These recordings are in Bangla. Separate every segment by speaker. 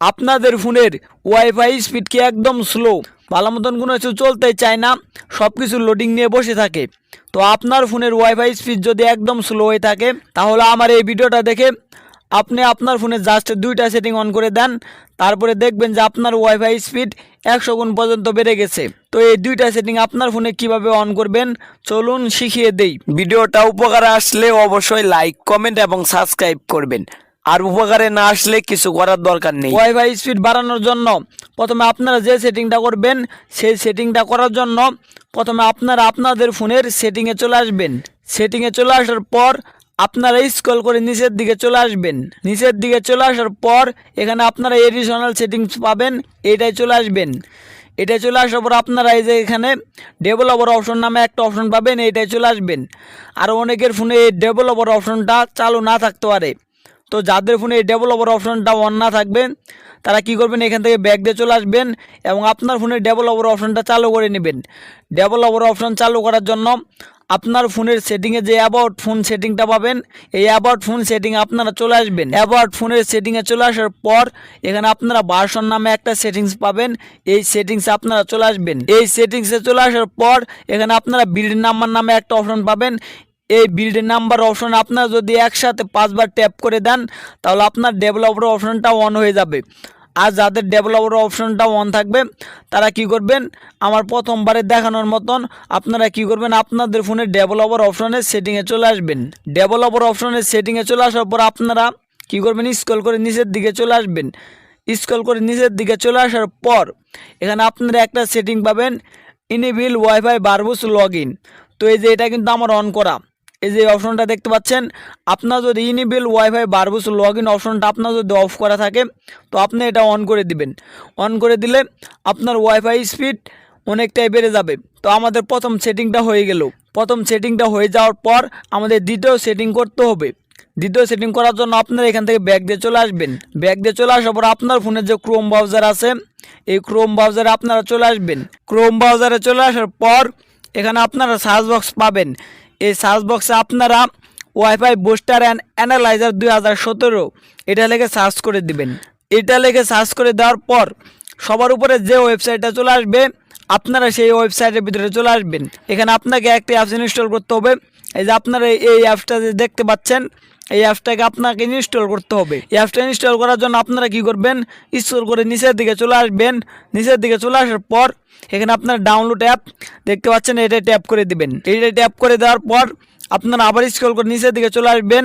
Speaker 1: আপনাদের ফোনের ওয়াইফাই স্পিড কি একদম স্লো। ভালো মতন কোনো কিছু চলতে চায় না সব কিছু লোডিং নিয়ে বসে থাকে। তো আপনার ফোনের ওয়াইফাই স্পিড যদি একদম স্লো হয়ে থাকে, তাহলে আমার এই ভিডিওটা দেখে আপনি আপনার ফোনে জাস্ট দুইটা সেটিং অন করে দেন। তারপরে দেখবেন যে আপনার ওয়াইফাই স্পিড একশো গুণ পর্যন্ত বেড়ে গেছে। তো এই দুইটা সেটিং আপনার ফোনে কীভাবে অন করবেন, চলুন শিখিয়ে দেই। ভিডিওটা উপকারে আসলে অবশ্যই লাইক কমেন্ট এবং সাবস্ক্রাইব করবেন। আর উপকারে না আসলে কিছু করার দরকার নেই। ওয়াইফাই স্পিড বাড়ানোর জন্য প্রথমে আপনারা যে সেটিংটা করবেন, সেই সেটিংটা করার জন্য প্রথমে আপনারা আপনাদের ফোনের সেটিংয়ে চলে আসবেন। সেটিংয়ে চলে আসার পর আপনারা স্ক্রল করে নিচের দিকে চলে আসবেন। নিচের দিকে চলে আসার পর এখানে আপনারা এডিশনাল সেটিংস পাবেন এইটাই চলে আসবেন। এটা চলে আসার পর আপনারা এই যে এখানে ডেভেলপার অপশন নামে একটা অপশন পাবেন এইটাই চলে আসবেন। আর অনেকের ফোনে এই ডেভেলপার অপশনটা চালু না থাকতে পারে। তো যাদের ফোনে এই ডেভেলপার অপশনটা অন না থাকবে, তারা কি করবেন? এখান থেকে ব্যাক দিয়ে চলে আসবেন এবং আপনার ফোনের ডেভেলপার অপশনটা চালু করে নেবেন। ডেভেলপার অপশন চালু করার জন্য আপনার ফোনের সেটিংয়ে যে অ্যাবাউট ফোন সেটিংটা পাবেন, এই অ্যাবাউট ফোন সেটিং আপনারা চলে আসবেন। অ্যাবাউট ফোনের সেটিংয়ে চলে আসার পর এখানে আপনারা ভার্সন নামে একটা সেটিংস পাবেন, এই সেটিংসে আপনারা চলে আসবেন। এই সেটিংসে চলে আসার পর এখানে আপনারা বিল্ড নাম্বার নামে একটা অপশন পাবেন এই বিল্ড নাম্বার অপশন আপনারা যদি একসাথে পাঁচবার ট্যাপ করে দেন, তাহলে আপনার ডেভেলপার অপশনটা অন হয়ে যাবে। আর যাদের ডেভেলপার অপশনটা অন থাকবে, তারা কি করবেন? আমার প্রথমবারে দেখানোর মতন আপনারা কি করবেন? আপনাদের ফোনে ডেভেলপার অপশনের সেটিংয়ে চলে আসবেন। ডেভেলপার অপশনের সেটিংয়ে চলে আসার পর আপনারা কি করবেন? স্ক্রল করে নিচের দিকে চলে আসবেন। স্ক্রল করে নিচের দিকে চলে আসার পর এখানে আপনারা একটা সেটিং পাবেন ইনেবিল ওয়াইফাই বারবুস লগ তো এই যে এটা কিন্তু আমার অন করা। এই যে অপশনটা দেখতে পাচ্ছেন, আপনার যদি ইনিবেল ওয়াইফাই বারবুস লগ ইন অপশনটা আপনার যদি অফ করা থাকে, তো আপনি এটা অন করে দিবেন। অন করে দিলে আপনার ওয়াইফাই স্পিড অনেকটাই বেড়ে যাবে। তো আমাদের প্রথম সেটিংটা হয়ে গেল। প্রথম সেটিংটা হয়ে যাওয়ার পর আমাদের দ্বিতীয় সেটিং করতে হবে। দ্বিতীয় সেটিং করার জন্য আপনারা এখান থেকে ব্যাগ দিয়ে চলে আসবেন। ব্যাগ দিয়ে চলে আসার পর আপনার ফোনের যে ক্রোম ব্রাউজার আছে, এই ক্রোম ব্রাউজারে আপনারা চলে আসবেন। ক্রোম ব্রাউজারে চলে আসার পর এখানে আপনারা সার্চ বক্স পাবেন। এই সার্চ বক্সে আপনারা ওয়াইফাই বুস্টার অ্যান্ড অ্যানালাইজার দুই হাজার সতেরো, এটা লেগে সার্চ করে দিবেন। এটা লেগে সার্চ করে দেওয়ার পর সবার উপরে যে ওয়েবসাইটটা চলে আসবে, আপনারা সেই ওয়েবসাইটের ভিতরে চলে আসবেন। এখানে আপনাকে একটি অ্যাপস ইনস্টল করতে হবে। এই যে আপনারা এই- অ্যাপসটা যে দেখতে পাচ্ছেন এই অ্যাপসটাকে আপনাকে ইনস্টল করতে হবে। এই অ্যাপসটা ইনস্টল করার জন্য আপনারা কি করবেন? ইনস্টল করে নিচের দিকে চলে আসবেন। নিচের দিকে চলে আসার পর এখানে আপনার ডাউনলোড অ্যাপ দেখতে পাচ্ছেন, এটা ট্যাপ করে দিবেন। এইটা ট্যাপ করে দেওয়ার পর আপনারা আবার স্ক্রল করে নিচের দিকে চলে আসবেন।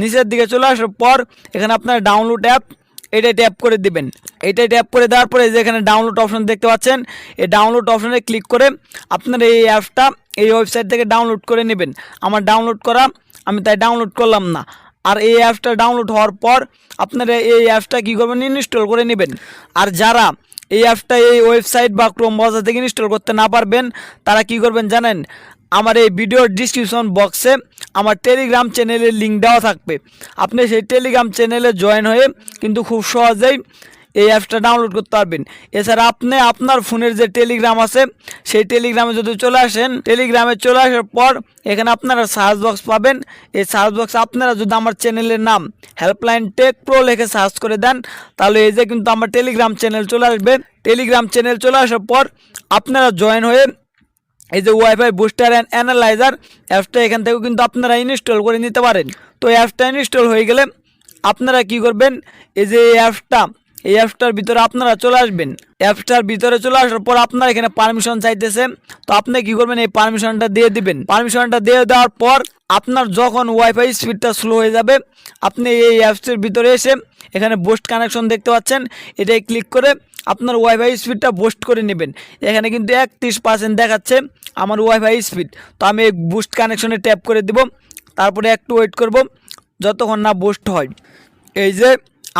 Speaker 1: নিচের দিকে চলে আসার পর এখানে আপনার ডাউনলোড অ্যাপ এটা ট্যাপ করে দিবেন। এটা ট্যাপ করে দেওয়ার পরে যে এখানে ডাউনলোড অপশন দেখতে পাচ্ছেন, এই ডাউনলোড অপশনে ক্লিক করে আপনার এই অ্যাপসটা এই ওয়েবসাইট থেকে ডাউনলোড করে নেবেন। আমার ডাউনলোড করা আমি তাই ডাউনলোড করলাম না। আর এই অ্যাপসটা ডাউনলোড হওয়ার পর আপনারা এই অ্যাপসটা কী করবেন? ইনস্টল করে নেবেন। আর যারা এই অ্যাপসটা এই ওয়েবসাইট বা ক্রোম ব্রাউজার থেকে ইনস্টল করতে না পারবেন, তারা কি করবেন জানেন? আমার এই ভিডিওর ডিসক্রিপশন বক্সে আমার টেলিগ্রাম চ্যানেলের লিঙ্ক দেওয়া থাকবে। আপনি সেই টেলিগ্রাম চ্যানেলে জয়েন হয়ে কিন্তু খুব সহজেই এই অ্যাপসটা ডাউনলোড করতে পারবেন। এছাড়া আপনি আপনার ফোনের যে টেলিগ্রাম আছে, সেই টেলিগ্রামে যদি চলে আসেন টেলিগ্রামে চলে আসার পর এখানে আপনারা সার্চ বক্স পাবেন। এই সার্চ বক্স আপনারা যদি আমার চ্যানেলের নাম হেল্পলাইন টেক প্রো লিখে সার্চ করে দেন, তাহলে এই যে কিন্তু আমার টেলিগ্রাম চ্যানেল চলে আসবে। টেলিগ্রাম চ্যানেল চলে আসার পর আপনারা জয়েন হয়ে এই যে ওয়াইফাই বুস্টার অ্যান্ড অ্যানালাইজার অ্যাপসটা এখান থেকেও কিন্তু আপনারা ইনস্টল করে নিতে পারেন। তো অ্যাপসটা ইনস্টল হয়ে গেলে আপনারা কি করবেন? এই যে অ্যাপসটা এই অ্যাপসটার ভিতরে আপনারা চলে আসবেন। অ্যাপসটার ভিতরে চলে আসার পর আপনারা এখানে পারমিশন চাইতেছে। তো আপনি কি করবেন? এই পারমিশনটা দিয়ে দিবেন। পারমিশনটা দিয়ে দেওয়ার পর আপনার যখন ওয়াইফাই স্পিডটা স্লো হয়ে যাবে, আপনি এই অ্যাপসের ভিতরে এসে এখানে বোস্ট কানেকশন দেখতে পাচ্ছেন। এটাই ক্লিক করে আপনার ওয়াইফাই স্পিডটা বোস্ট করে নেবেন। এখানে কিন্তু একত্রিশ পার্সেন্ট দেখাচ্ছে আমার ওয়াইফাই স্পিড তো আমি এই বুস্ট কানেকশনে ট্যাপ করে দেব। তারপরে একটু ওয়েট করব, যতক্ষণ না বুস্ট হয়। এই যে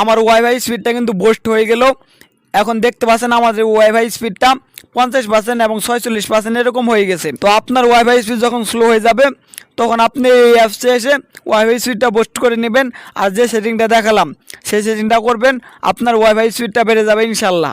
Speaker 1: আমার ওয়াইফাই স্পিডটা কিন্তু বোস্ট হয়ে গেল। এখন দেখতে পাচ্ছেন আমাদের ওয়াইফাই স্পিডটা পঞ্চাশ পার্সেন্ট এবং ছয়চল্লিশ পার্সেন্ট এরকম হয়ে গেছে। তো আপনার ওয়াইফাই স্পিড যখন স্লো হয়ে যাবে, তখন আপনি এই অ্যাপসে এসে ওয়াইফাই স্পিডটা বোস্ট করে নেবেন। আর যে সেটিংটা দেখালাম, সেই সেটিংটা করবেন, আপনার ওয়াইফাই স্পিডটা বেড়ে যাবে ইনশাল্লাহ।